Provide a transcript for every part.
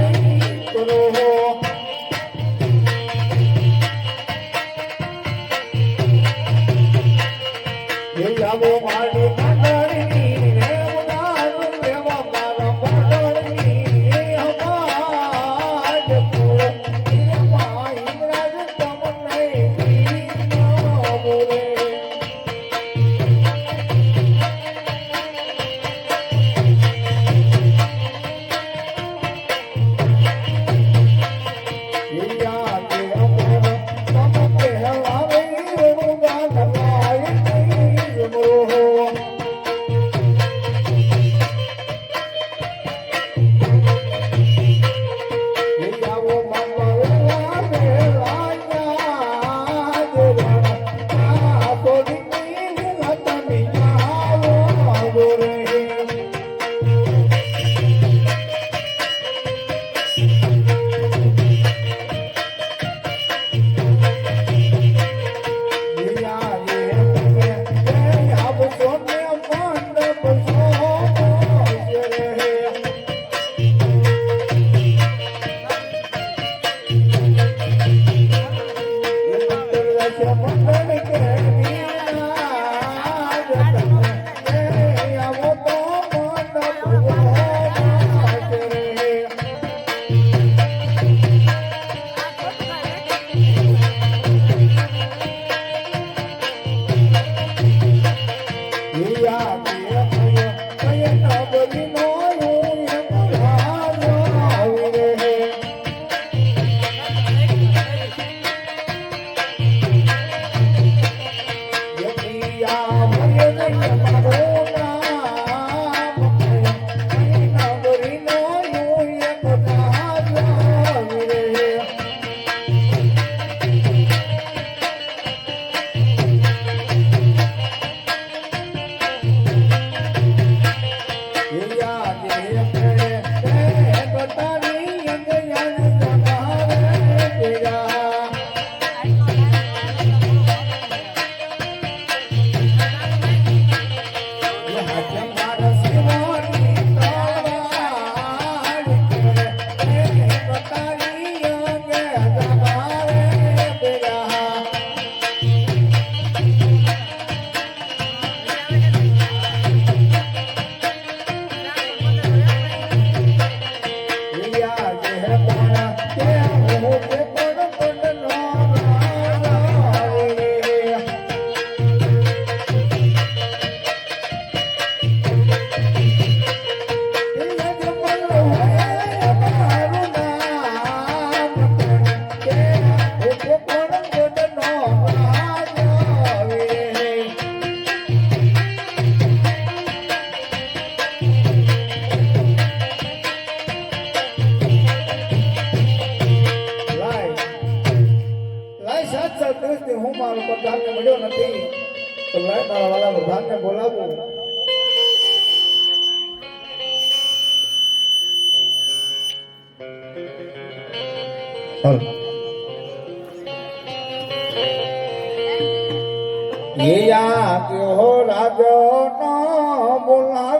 જાવો સાત દિવસથી હું મારો પ્રધાનને મળ્યો નથી, તો લાય તારા વાળા પ્રધાનને બોલાવું. ચાલ યા ત્યો રાજો નો બોલાવી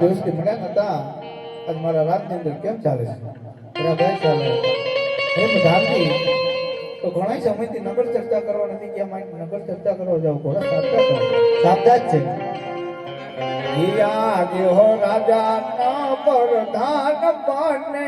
સાત મળ્યા નતા આજ મારા રાતની અંદર કેમ ચાલે છે? ભાઈ ચાલે એમ ધારતી તો ઘણા સમયથી નગર ચર્ચા કરવા નથી ગયા માટે નગર ચર્ચા કરવા જાવ ઘોડા સાચા કરો. સાચા જ છે. હિયા દેહો રાજા ના પ્રધાન બને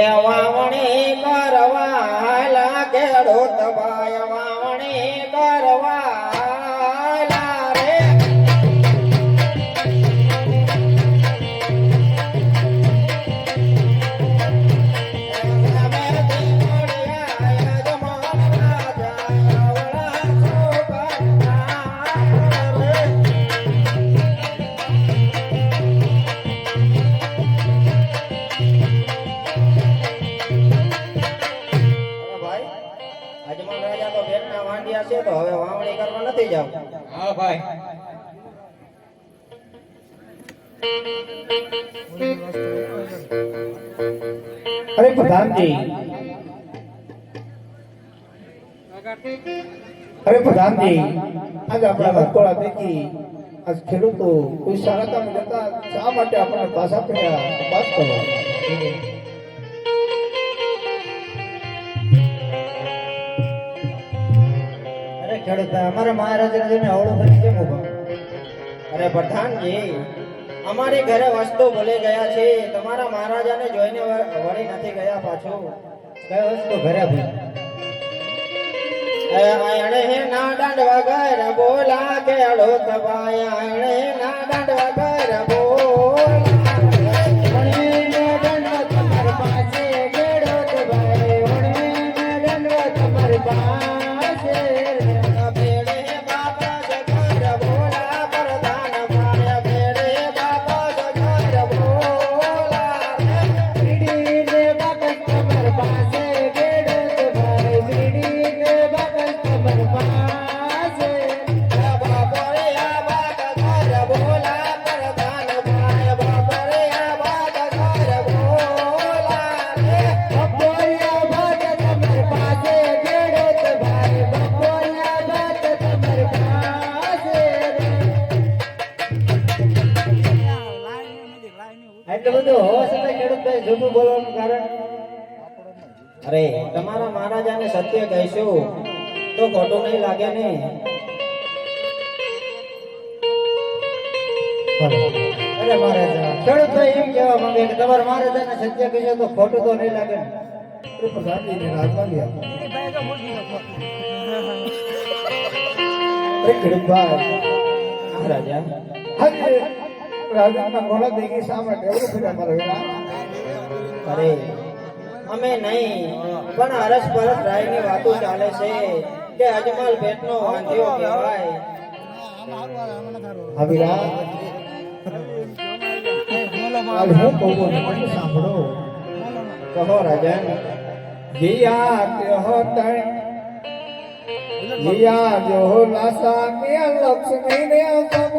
એ અરે પ્રધાનજી અરે પ્રધાનજી આજે આપણા વટકોળા પૈકી આજ ખેડૂતો કોઈ સારા જતા શા માટે આપણને પાછા ફર્યા વાત કરવા? અરે ખેડૂત, અમારા મહારાજ ને હવળું ભરી કેમ ઊભા અરે પ્રધાનજી અમારી ઘરે વસ્તુ ભૂલી ગયા છે. તમારા મહારાજાને જોઈને વળી નથી ગયા પાછું. કઈ વસ્તુ ઘરે આયણે હે ના દાંડ વગર બોલા કે અડો તબાયા હે ના દાંડ વગર બોલા અરે તમારા મહારાજાને સત્ય કહીશું. તો ખોટું નહીં લાગે ને. અરે મહારાજા ખેડૂત ભાઈ એમ કહેવા માંગે કે તમારા મહારાજાને સત્ય કહેશો તો ખોટું તો નહીં લાગે ને. ગયા અરે મહારાજા રાજાના ઘોડા દેખી શા માટે? એવું અરે અમે નહીં. પણ અરસ પરસ રાયની વાતો ચાલે છે કે અજમલ ભેટનો વાંધ્યો કહેવાય. કહું સાંભળો. કહો રાજન. જીયા ત્યો તણ? જીયા જો લાસા કે લક્ષ્મી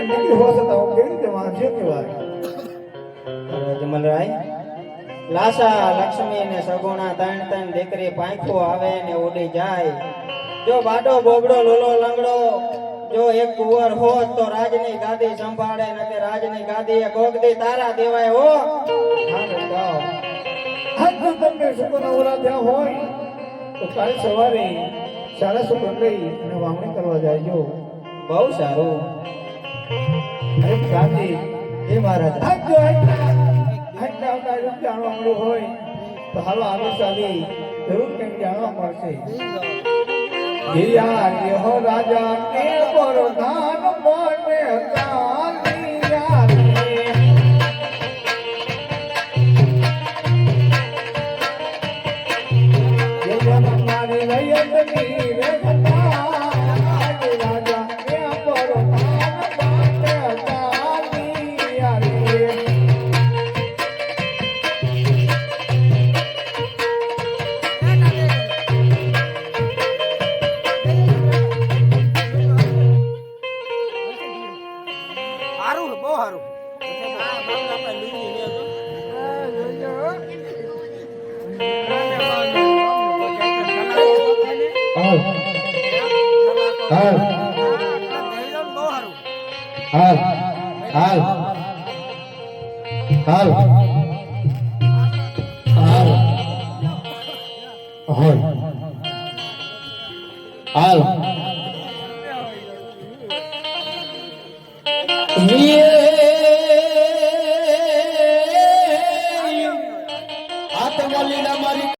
નીકળી હોશ હતા હું કેવી રીતે વાંચ્યો કહેવાય હવે જમલરાય લાસા લક્ષ્મી ને સગુણા ત્રણ ત્રણ દીકરી પાંખો આવે ને ઉડી જાય. જો બાડો બોગડો લોલો લંગડો જો એક કુંવર હોત તો રાજની ગાદી સંભાળે ને કે રાજની ગાદી એ ગોગદી તારા દેવાય હો. જો તમને શુક્ર નવરા ત્યાં હોય? તો કાલ સવારે સારા સુખ લઈ અને વાવણી કરવા જાયજો. બહુ સારું. એ મહારાજ. જાણવાનું હોય તો હાલો આવે સ્વામી જરૂર કંઈક જાણવા મળશે. રાજા ને હાલ. હાલ. હાલ. હાલ. હાલ.